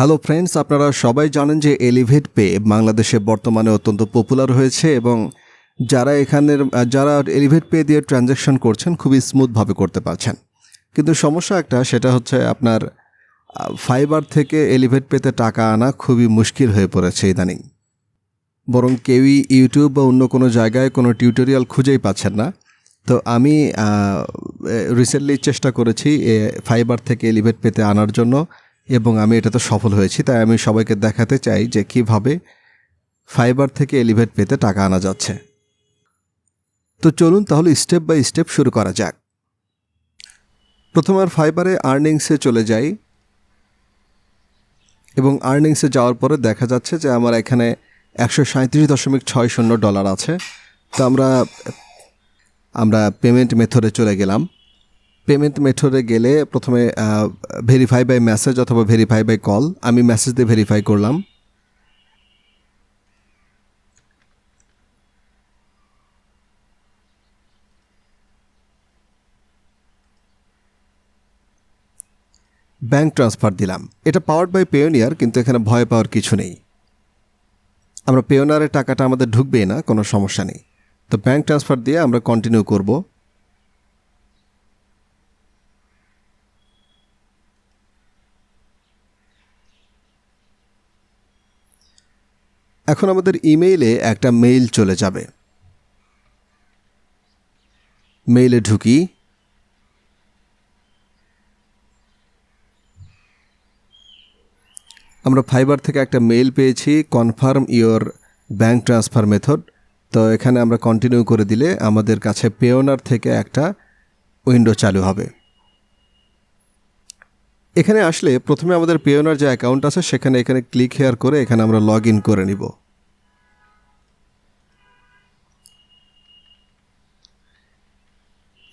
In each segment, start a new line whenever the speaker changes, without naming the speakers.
Hello friends আপনারা সবাই জানেন যে এলিভেট পে বাংলাদেশে বর্তমানে অত্যন্ত পপুলার হয়েছে এবং যারা এখানের, যারা এলিভেট পে দিয়ে ট্রানজ্যাকশন করছেন খুবই স্মুথভাবে করতে পারছেন। কিন্তু সমস্যা একটা, সেটা হচ্ছে আপনার ফাইবার থেকে এলিভেট পেতে টাকা আনা খুবই মুশকিল হয়ে পড়েছে ইদানিং। বরং কেউই ইউটিউব বা অন্য কোনো জায়গায় কোনো টিউটোরিয়াল খুঁজেই পাচ্ছেন না। তো আমি রিসেন্টলি চেষ্টা করেছি ফাইবার থেকে এলিভেট পেতে আনার জন্য। এবং আমি এটাতে সফল হয়েছি, তাই আমি সবাইকে দেখাতে চাই যে কীভাবে ফাইবার থেকে এলিভেট পেতে টাকা আনা যাচ্ছে। তো চলুন তাহলে স্টেপ বাই স্টেপ শুরু করা যাক। প্রথম আর ফাইবারে আর্নিংসে চলে যাই। এবং আর্নিংসে যাওয়ার পরে দেখা যাচ্ছে যে আমার এখানে একশো সাঁত্রিশ দশমিক ছয় শূন্য ডলার আছে। তো আমরা আমরা পেমেন্ট মেথডে চলে গেলাম। পেমেন্ট মেথডে গেলে প্রথমে ভেরিফাই বাই মেসেজ অথবা ভেরিফাই বাই কল আমি মেসেজ দিয়ে ভেরিফাই করলাম। ব্যাংক ট্রান্সফার দিলাম। এটা পাওয়ার্ড বাই পেওনিয়ার কিন্তু এখানে ভয় পাওয়ার কিছু নেই। আমরা পেওনারের টাকাটা আমাদের ঢুকবেই না, কোনো সমস্যা নেই। তো ব্যাঙ্ক ট্রান্সফার দিয়ে আমরা কন্টিনিউ করব। এখন আমাদের ইমেইলে একটা মেইল চলে যাবে। মেইলে ঢুকি। আমরা ফাইবার থেকে একটা মেইল পেয়েছি, confirm your bank transfer method. তো এখানে আমরা কন্টিনিউ করে দিলে আমাদের কাছে পেওনার থেকে একটা উইন্ডো চালু হবে। এখানে আসলে প্রথমে আমাদের পেওনার যে অ্যাকাউন্ট আছে, সেখানে এখানে ক্লিক হেয়ার করে এখানে আমরা লগ ইন করে নিব।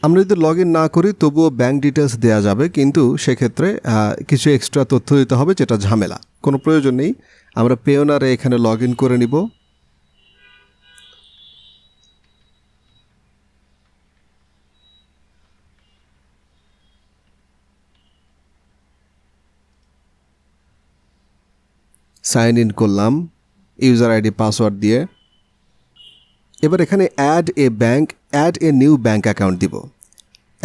আমরা যদি লগ ইন না করি, তবুও ব্যাঙ্ক ডিটেলস দেওয়া যাবে, কিন্তু সেক্ষেত্রে কিছু এক্সট্রা তথ্য দিতে হবে, যেটা ঝামেলা। কোনো প্রয়োজন নেই। আমরা পেওনারে এখানে লগ ইন করে নিব। সাইন ইন করলাম, ইউজার আইডি, পাসওয়ার্ড দিয়ে। এবার এখানে add a bank add a new bank account দিব।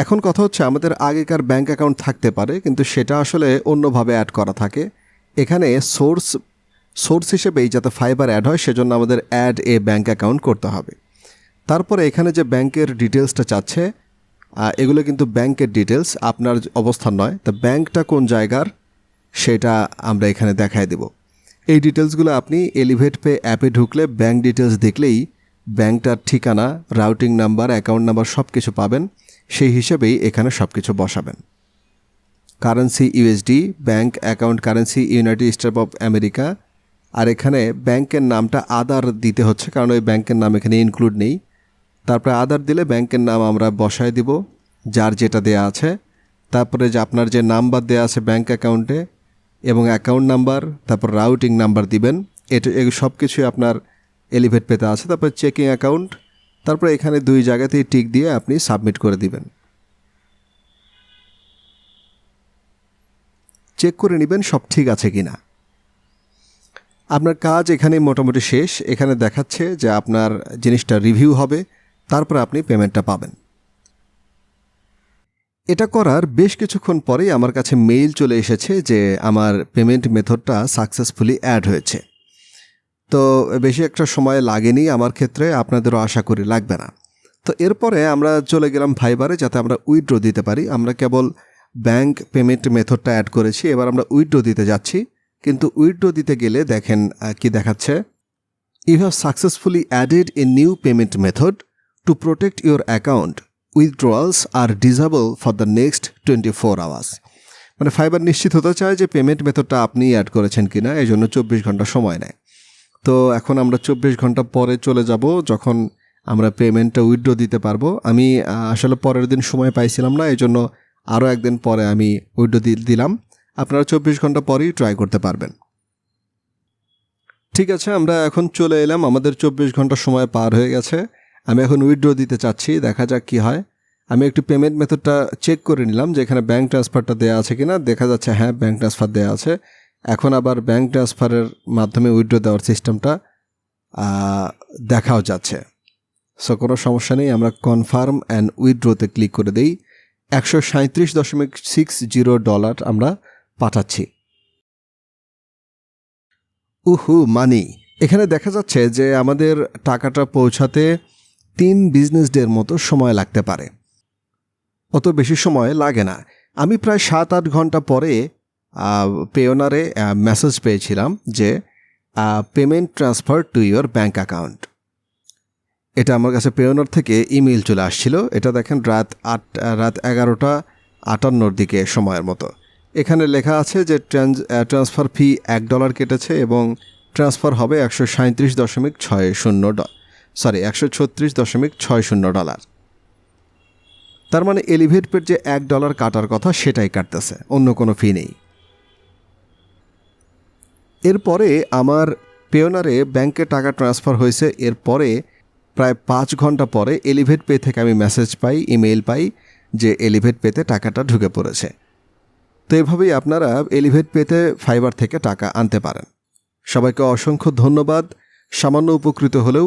এখন কথা হচ্ছে, আমাদের আগেকার ব্যাঙ্ক অ্যাকাউন্ট থাকতে পারে, কিন্তু সেটা আসলে অন্যভাবে অ্যাড করা থাকে। এখানে সোর্স সোর্স হিসেবেই যাতে ফাইবার অ্যাড হয়, সেজন্য আমাদের অ্যাড এ ব্যাঙ্ক অ্যাকাউন্ট করতে হবে। তারপরে এখানে যে ব্যাংকের ডিটেলসটা চাচ্ছে এগুলো কিন্তু ব্যাংকের ডিটেলস আপনার অবস্থান নয়। তা ব্যাংকটা কোন জায়গার, সেটা আমরা এখানে দেখায় দেব। এই ডিটেলসগুলো আপনি এলিভেট পে অ্যাপে ঢুকলে ব্যাঙ্ক ডিটেলস দেখলেই ব্যাংকটার ঠিকানা রাউটিং নাম্বার অ্যাকাউন্ট নাম্বার সব কিছু পাবেন। সেই হিসেবেই এখানে সব কিছু বসাবেন currency USD bank account currency United State of America আর এখানে ব্যাংকের নামটা আদার দিতে হচ্ছে, কারণ ওই ব্যাংকের নাম এখানে ইনক্লুড নেই। তারপরে আদার দিলে ব্যাংকের নাম আমরা বসায় দিব, যার যেটা দেয়া আছে। তারপরে যে আপনার যে নাম্বার দেয়া আছে ব্যাংক অ্যাকাউন্টে এবং অ্যাকাউন্ট নাম্বার তারপর রাউটিং নাম্বার দিবেন। এটা সব কিছুই আপনার এলিভেট পেতে আছে। তারপর চেকিং অ্যাকাউন্ট তারপর এখানে দুই জায়গাতেই টিক দিয়ে আপনি সাবমিট করে দিবেন। চেক করে নেবেন সব ঠিক আছে কি না আপনার কাজ এখানে মোটামুটি শেষ। এখানে দেখাচ্ছে যে আপনার জিনিসটা রিভিউ হবে। তারপর আপনি পেমেন্টটা পাবেন। এটা করার বেশ কিছুক্ষণ পরেই আমার কাছে মেইল চলে এসেছে যে আমার পেমেন্ট মেথডটা সাকসেসফুলি অ্যাড হয়েছে। তো বেশি একটা সময় লাগেনি আমার ক্ষেত্রে, আপনাদেরও আশা করি লাগবে না। তো এরপরে আমরা চলে গেলাম ভাইবারে যাতে আমরা উইড্রো দিতে পারি। আমরা কেবল ব্যাংক পেমেন্ট মেথডটা অ্যাড করেছি, এবার আমরা উইথড্র দিতে যাচ্ছি। কিন্তু উইথড্র দিতে গেলে দেখেন কি দেখাচ্ছে? You have successfully added a new payment method to protect your account withdrawals are disable for the next twenty four hours মানে ফাইবার নিশ্চিত হতে চায় যে পেমেন্ট মেথডটা আপনি অ্যাড করেছেন কি না এই জন্য চব্বিশ ঘণ্টা সময় নেয়। তো এখন আমরা চব্বিশ ঘণ্টা পরে চলে যাব যখন আমরা পেমেন্টটা উইথড্র দিতে পারব। আমি আসলে পরের দিন সময় পাইছিলাম না এই জন্য আরও একদিন পরে আমি উইথড্র দিলাম। আপনারা চব্বিশ ঘণ্টা পরেই ট্রাই করতে পারবেন। ঠিক আছে, আমরা এখন চলে এলাম। আমাদের চব্বিশ ঘণ্টা সময় পার হয়ে গেছে। আমি এখন উইথড্র দিতে চাচ্ছি, দেখা যাক কি হয়। আমি একটু পেমেন্ট মেথডটা চেক করে নিলাম যে এখানে ব্যাঙ্ক ট্রান্সফারটা দেওয়া আছে কিনা। দেখা যাচ্ছে হ্যাঁ ব্যাঙ্ক ট্রান্সফার দেওয়া আছে। এখন আবার ব্যাঙ্ক ট্রান্সফারের মাধ্যমে উইথড্র দেওয়ার সিস্টেমটা দেখাও যাচ্ছে। সো কোনো সমস্যা নেই, আমরা কনফার্ম অ্যান্ড উইথড্রোতে ক্লিক করে দিই। একশো সাঁত্রিশ দশমিক সিক্স জিরো ডলার আমরা পাঠাচ্ছি। উহু মানি এখানে দেখা যাচ্ছে যে আমাদের টাকাটা পৌঁছাতে তিন বিজনেস ডের মতো সময় লাগতে পারে। অত বেশি সময় লাগে না। আমি প্রায় সাত আট ঘণ্টা পরে পেওনারে মেসেজ পেয়েছিলাম যে payment transfer to your bank account এটা আমার কাছে পেওনার থেকে ইমেল চলে আসছিল। এটা দেখেন রাত আট রাত এগারোটা আটান্নর দিকে সময়ের মতো। এখানে লেখা আছে যে ট্রান্স ট্রান্সফার ফি এক ডলার কেটেছে এবং ট্রান্সফার হবে একশো সাঁত্রিশ দশমিক ছয় শূন্য সরি, একশো ছত্রিশ দশমিক ছয় শূন্য ডলার। তার মানে এলিভেট পের যে এক ডলার কাটার কথা সেটাই কাটতেছে, অন্য কোনো ফি নেই। এরপরে আমার পেওনারে ব্যাংকে টাকা ট্রান্সফার হয়েছে, এরপরে প্রায় পাঁচ ঘণ্টা পরে এলিভেট পে থেকে আমি মেসেজ পাই ইমেল পাই যে এলিভেট পেতে টাকাটা ঢুকে পড়েছে। তো এভাবেই আপনারা এলিভেট পেতে ফাইবার থেকে টাকা আনতে পারেন। সবাইকে অসংখ্য ধন্যবাদ। সামান্য উপকৃত হলেও